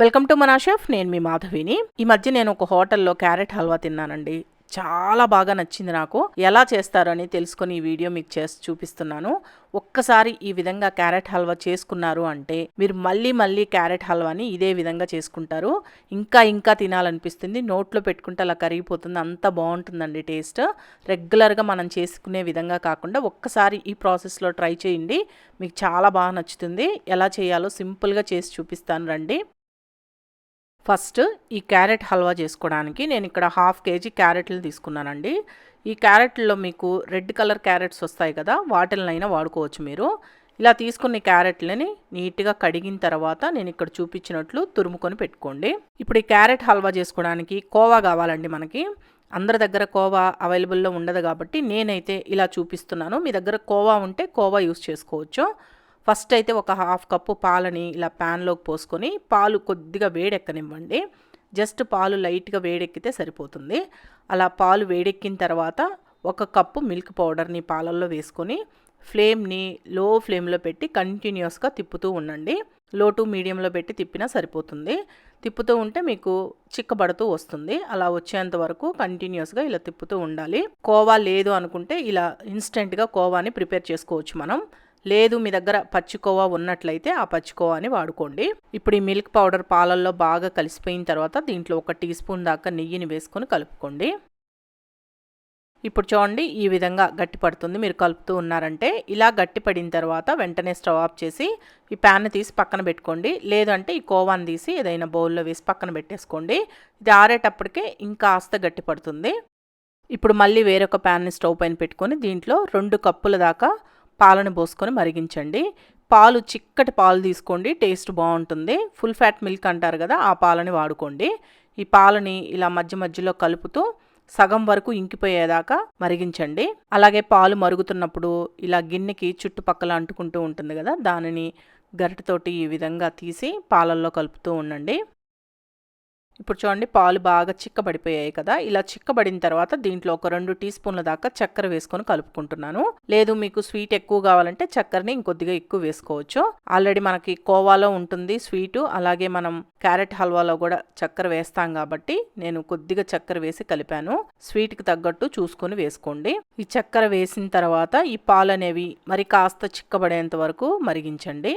Welcome to మనా chef నేను మీ మాధవిని. ఈ మధ్య నేను ఒక హోటల్లో క్యారెట్ హల్వా తిన్నానండి. చాలా బాగా నచ్చింది నాకు. ఎలా చేస్తారని తెలుసుకొని ఈ వీడియో మీకు చేసి చూపిస్తున్నాను. ఒక్కసారి ఈ విధంగా క్యారెట్ హల్వా చేసుకున్నారు అంటే మీరు మళ్ళీ మళ్ళీ క్యారెట్ హల్వాని ఇదే విధంగా చేసుకుంటారు. ఇంకా ఇంకా తినాలనిపిస్తుంది. నోట్లో పెట్టుకుంటే అలా కరిగిపోతుంది. అంత బాగుంటుందండి టేస్ట్. రెగ్యులర్గా మనం చేసుకునే విధంగా కాకుండా ఒక్కసారి ఈ ప్రాసెస్లో ట్రై చేయండి. మీకు చాలా బాగా నచ్చుతుంది. ఎలా చేయాలో సింపుల్గా చేసి చూపిస్తాను రండి. ఫస్ట్ ఈ క్యారెట్ హల్వా చేసుకోవడానికి నేను ఇక్కడ హాఫ్ కేజీ క్యారెట్లు తీసుకున్నానండి. ఈ క్యారెట్లో మీకు రెడ్ కలర్ క్యారెట్స్ వస్తాయి కదా వాటిలనైనా వాడుకోవచ్చు మీరు. ఇలా తీసుకున్న క్యారెట్లని నీట్గా కడిగిన తర్వాత నేను ఇక్కడ చూపించినట్లు తురుముకొని పెట్టుకోండి. ఇప్పుడు ఈ క్యారెట్ హల్వా చేసుకోవడానికి కోవా కావాలండి మనకి. అందరి దగ్గర కోవా అవైలబుల్లో ఉండదు కాబట్టి నేనైతే ఇలా చూపిస్తున్నాను. మీ దగ్గర కోవా ఉంటే కోవా యూస్ చేసుకోవచ్చు. ఫస్ట్ అయితే ఒక హాఫ్ కప్పు పాలని ఇలా ప్యాన్లోకి పోసుకొని పాలు కొద్దిగా వేడెక్కనివ్వండి. జస్ట్ పాలు లైట్గా వేడెక్కితే సరిపోతుంది. అలా పాలు వేడెక్కిన తర్వాత ఒక కప్పు మిల్క్ పౌడర్ని పాలల్లో వేసుకొని ఫ్లేమ్ని లో ఫ్లేమ్లో పెట్టి కంటిన్యూస్గా తిప్పుతూ ఉండండి. లో టు మీడియంలో పెట్టి తిప్పినా సరిపోతుంది. తిప్పుతూ ఉంటే మీకు చిక్కబడుతూ వస్తుంది. అలా వచ్చేంత వరకు కంటిన్యూస్గా ఇలా తిప్పుతూ ఉండాలి. కోవా లేదు అనుకుంటే ఇలా ఇన్స్టెంట్గా కోవాని ప్రిపేర్ చేసుకోవచ్చు మనం. లేదు మీ దగ్గర పచ్చికోవా ఉన్నట్లయితే ఆ పచ్చికోవాని వాడుకోండి. ఇప్పుడు ఈ మిల్క్ పౌడర్ పాలల్లో బాగా కలిసిపోయిన తర్వాత దీంట్లో ఒక టీ స్పూన్ దాకా నెయ్యిని వేసుకొని కలుపుకోండి. ఇప్పుడు చూడండి ఈ విధంగా గట్టి పడుతుంది. మీరు కలుపుతూ ఉన్నారంటే ఇలా గట్టి పడిన తర్వాత వెంటనే స్టవ్ ఆఫ్ చేసి ఈ ప్యాన్ తీసి పక్కన పెట్టుకోండి. లేదంటే ఈ కోవాని తీసి ఏదైనా బౌల్లో వేసి పక్కన పెట్టేసుకోండి. ఇది ఆరేటప్పటికే ఇంకా ఆస్త గట్టి పడుతుంది. ఇప్పుడు మళ్ళీ వేరొక ప్యాన్ని స్టవ్ పైన పెట్టుకొని దీంట్లో రెండు కప్పుల దాకా పాలను పోసుకొని మరిగించండి. పాలు చిక్కటి పాలు తీసుకోండి టేస్ట్ బాగుంటుంది. ఫుల్ ఫ్యాట్ మిల్క్ అంటారు కదా ఆ పాలని వాడుకోండి. ఈ పాలని ఇలా మధ్య మధ్యలో కలుపుతూ సగం వరకు ఇంకిపోయేదాకా మరిగించండి. అలాగే పాలు మరుగుతున్నప్పుడు ఇలా గిన్నెకి చుట్టుపక్కల అంటుకుంటూ ఉంటుంది కదా దానిని గరిటతోటి ఈ విధంగా తీసి పాలల్లో కలుపుతూ ఉండండి. ఇప్పుడు చూడండి పాలు బాగా చిక్కబడిపోయాయి కదా. ఇలా చిక్కబడిన తర్వాత దీంట్లో ఒక రెండు టీ స్పూన్ల దాకా చక్కెర వేసుకొని కలుపుకుంటున్నాను. లేదు మీకు స్వీట్ ఎక్కువ కావాలంటే చక్కెరని ఇంకొద్దిగా ఎక్కువ వేసుకోవచ్చు. ఆల్రెడీ మనకి కోవాలో ఉంటుంది స్వీటు. అలాగే మనం క్యారెట్ హల్వాలో కూడా చక్కెర వేస్తాం కాబట్టి నేను కొద్దిగా చక్కెర వేసి కలిపాను. స్వీట్కి తగ్గట్టు చూసుకొని వేసుకోండి. ఈ చక్కెర వేసిన తర్వాత ఈ పాలు అనేవి మరి కాస్త చిక్కబడేంత వరకు మరిగించండి.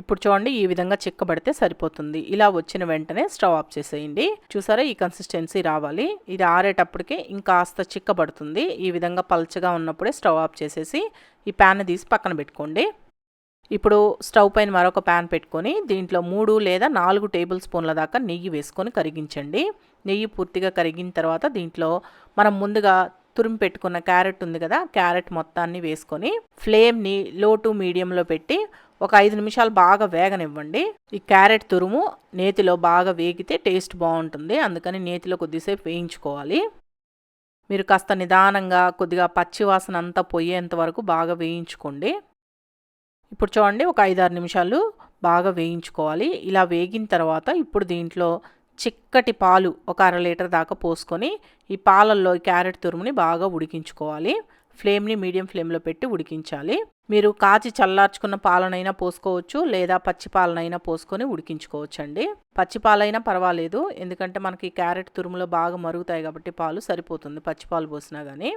ఇప్పుడు చూడండి ఈ విధంగా చిక్కబడితే సరిపోతుంది. ఇలా వచ్చిన వెంటనే స్టవ్ ఆఫ్ చేసేయండి. చూసారా ఈ కన్సిస్టెన్సీ రావాలి. ఇది ఆరేటప్పటికే ఇంకాస్త చిక్కబడుతుంది. ఈ విధంగా పల్చగా ఉన్నప్పుడే స్టవ్ ఆఫ్ చేసేసి ఈ ప్యాన్ తీసి పక్కన పెట్టుకోండి. ఇప్పుడు స్టవ్ పైన మరొక ప్యాన్ పెట్టుకొని దీంట్లో మూడు లేదా నాలుగు టేబుల్ స్పూన్ల దాకా నెయ్యి వేసుకొని కరిగించండి. నెయ్యి పూర్తిగా కరిగిన తర్వాత దీంట్లో మనం ముందుగా తురిమి పెట్టుకున్న క్యారెట్ ఉంది కదా క్యారెట్ మొత్తాన్ని వేసుకొని ఫ్లేమ్ని లో టు మీడియంలో పెట్టి ఒక ఐదు నిమిషాలు బాగా వేగనివ్వండి. ఈ క్యారెట్ తురుము నేతిలో బాగా వేగితే టేస్ట్ బాగుంటుంది. అందుకని నేతిలో కొద్దిసేపు వేయించుకోవాలి. మీరు కాస్త నిదానంగా కొద్దిగా పచ్చి వాసన అంతా పోయేంత వరకు బాగా వేయించుకోండి. ఇప్పుడు చూడండి ఒక ఐదారు నిమిషాలు బాగా వేయించుకోవాలి. ఇలా వేగిన తర్వాత ఇప్పుడు దీంట్లో చిక్కటి పాలు ఒక అర లీటర్ దాకా పోసుకొని ఈ పాలల్లో క్యారెట్ తురుముని బాగా ఉడికించుకోవాలి. ఫ్లేమ్ని మీడియం ఫ్లేమ్లో పెట్టి ఉడికించాలి. మీరు కాచి చల్లార్చుకున్న పాలనైనా పోసుకోవచ్చు లేదా పచ్చి పాలనైనా పోసుకొని ఉడికించుకోవచ్చు అండి పచ్చి పాలైనా పర్వాలేదు ఎందుకంటే మనకి క్యారెట్ తురుములో బాగా మరుగుతాయి కాబట్టి పాలు సరిపోతుంది పచ్చి పాలు పోసినా కానీ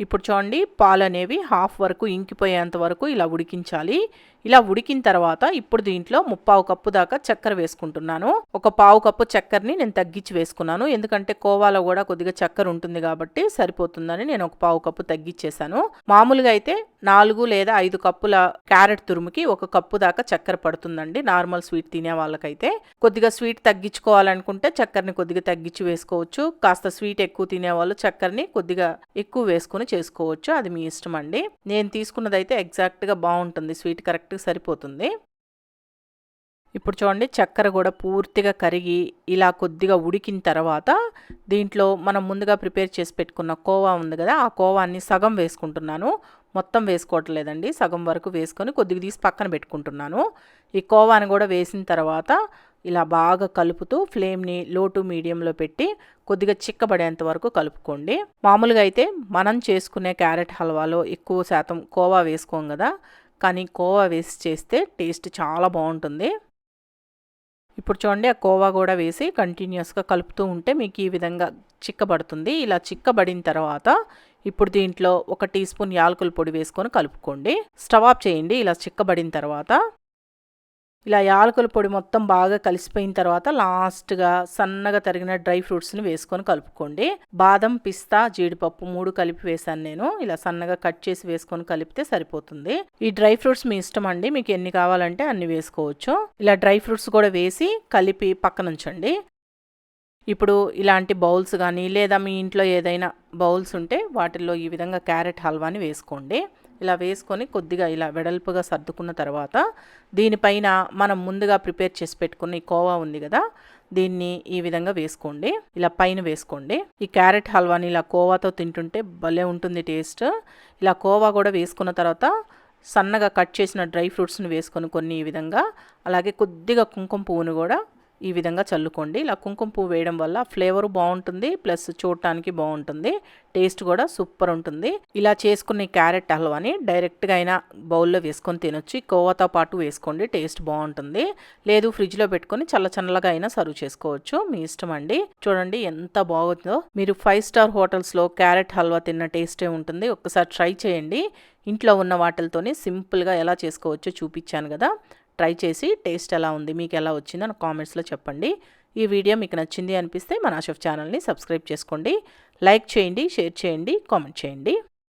ఇప్పుడు చూడండి పాలు అనేవి హాఫ్ వరకు ఇంకిపోయేంత వరకు ఇలా ఉడికించాలి. ఇలా ఉడికిన తర్వాత ఇప్పుడు దీంట్లో ముప్పావు కప్పు దాకా చక్కెర వేసుకుంటున్నాను. ఒక పావు కప్పు చక్కెరని నేను తగ్గించి వేసుకున్నాను. ఎందుకంటే కోవాలో కూడా కొద్దిగా చక్కెర ఉంటుంది కాబట్టి సరిపోతుందని నేను ఒక పావు కప్పు తగ్గించేశాను. మామూలుగా అయితే నాలుగు లేదా ఐదు కప్పుల క్యారెట్ తురుముకి ఒక కప్పు దాకా చక్కెర పడుతుందండి నార్మల్ స్వీట్ తినే వాళ్ళకైతే. కొద్దిగా స్వీట్ తగ్గించుకోవాలనుకుంటే చక్కెరని కొద్దిగా తగ్గించి వేసుకోవచ్చు. కాస్త స్వీట్ ఎక్కువ తినేవాళ్ళు చక్కెరని కొద్దిగా ఎక్కువ వేసుకుని చేసుకోవచ్చు. అది మీ ఇష్టం అండి. నేను తీసుకున్నదైతే ఎగ్జాక్ట్గా బాగుంటుంది స్వీట్ కరెక్ట్గా సరిపోతుంది. ఇప్పుడు చూడండి చక్కెర కూడా పూర్తిగా కరిగి ఇలా కొద్దిగా ఉడికిన తర్వాత దీంట్లో మనం ముందుగా ప్రిపేర్ చేసి పెట్టుకున్న కోవా ఉంది కదా ఆ కోవాన్ని సగం వేసుకుంటున్నాను. మొత్తం వేసుకోవట్లేదండి. సగం వరకు వేసుకొని కొద్దిగా తీసి పక్కన పెట్టుకుంటున్నాను. ఈ కోవాని కూడా వేసిన తర్వాత ఇలా బాగా కలుపుతూ ఫ్లేమ్ని లో టు మీడియంలో పెట్టి కొద్దిగా చిక్కబడేంత వరకు కలుపుకోండి. మామూలుగా అయితే మనం చేసుకునే క్యారెట్ హల్వాలో ఎక్కువ శాతం కోవా వేసుకోం కదా కానీ కోవా వేసి చేస్తే టేస్ట్ చాలా బాగుంటుంది. ఇప్పుడు చూడండి ఆ కోవా కూడా వేసి కంటిన్యూస్గా కలుపుతూ ఉంటే మీకు ఈ విధంగా చిక్కబడుతుంది. ఇలా చిక్కబడిన తర్వాత ఇప్పుడు దీంట్లో ఒక టీ స్పూన్ యాలకుల పొడి వేసుకొని కలుపుకోండి. స్టవ్ ఆఫ్ చేయండి ఇలా చిక్కబడిన తర్వాత ఇలా యాలకుల పొడి మొత్తం బాగా కలిసిపోయిన తర్వాత లాస్ట్గా సన్నగా తరిగిన డ్రై ఫ్రూట్స్ని వేసుకొని కలుపుకోండి. బాదం పిస్తా జీడిపప్పు మూడు కలిపి వేసాను నేను. ఇలా సన్నగా కట్ చేసి వేసుకొని కలిపితే సరిపోతుంది. ఈ డ్రై ఫ్రూట్స్ మీ ఇష్టం అండి. మీకు ఎన్ని కావాలంటే అన్ని వేసుకోవచ్చు. ఇలా డ్రై ఫ్రూట్స్ కూడా వేసి కలిపి పక్కనుంచండి ఇప్పుడు ఇలాంటి బౌల్స్ కానీ లేదా మీ ఇంట్లో ఏదైనా బౌల్స్ ఉంటే వాటిల్లో ఈ విధంగా క్యారెట్ హల్వాని వేసుకోండి. ఇలా వేసుకొని కొద్దిగా ఇలా వెడల్పుగా సర్దుకున్న తర్వాత దీనిపైన మనం ముందుగా ప్రిపేర్ చేసి పెట్టుకున్న ఈ కోవా ఉంది కదా దీన్ని ఈ విధంగా వేసుకోండి. ఇలా పైన వేసుకోండి. ఈ క్యారెట్ హల్వాని ఇలా కోవాతో తింటుంటే భలే ఉంటుంది టేస్ట్. ఇలా కోవా కూడా వేసుకున్న తర్వాత సన్నగా కట్ చేసిన డ్రై ఫ్రూట్స్ని వేసుకొని కొన్ని ఈ విధంగా అలాగే కొద్దిగా కుంకుమ పువ్వును కూడా ఈ విధంగా చల్లుకోండి. ఇలా కుంకుమ పువ్వు వేయడం వల్ల ఫ్లేవర్ బాగుంటుంది ప్లస్ చూడటానికి బాగుంటుంది టేస్ట్ కూడా సూపర్ ఉంటుంది. ఇలా చేసుకున్న క్యారెట్ హల్వాని డైరెక్ట్గా అయినా బౌల్లో వేసుకొని తినొచ్చు. కోవాతో పాటు వేసుకోండి టేస్ట్ బాగుంటుంది. లేదు ఫ్రిడ్జ్లో పెట్టుకొని చల్ల చల్లగా అయినా సర్వ్ చేసుకోవచ్చు. మీ ఇష్టం అండి. చూడండి ఎంత బాగుందో. మీరు ఫైవ్ స్టార్ హోటల్స్లో క్యారెట్ హల్వా తిన్న టేస్టే ఉంటుంది. ఒక్కసారి ట్రై చేయండి. ఇంట్లో ఉన్న వాటిలతోనే సింపుల్గా ఎలా చేసుకోవచ్చో చూపించాను కదా. ట్రై చేసి టేస్ట్ ఎలా ఉంది మీకు ఎలా వచ్చిందో నాకు కామెంట్స్లో చెప్పండి. ఈ వీడియో మీకు నచ్చింది అనిపిస్తే మన షెఫ్ ఛానల్ని సబ్స్క్రైబ్ చేసుకోండి. లైక్ చేయండి షేర్ చేయండి కామెంట్ చేయండి.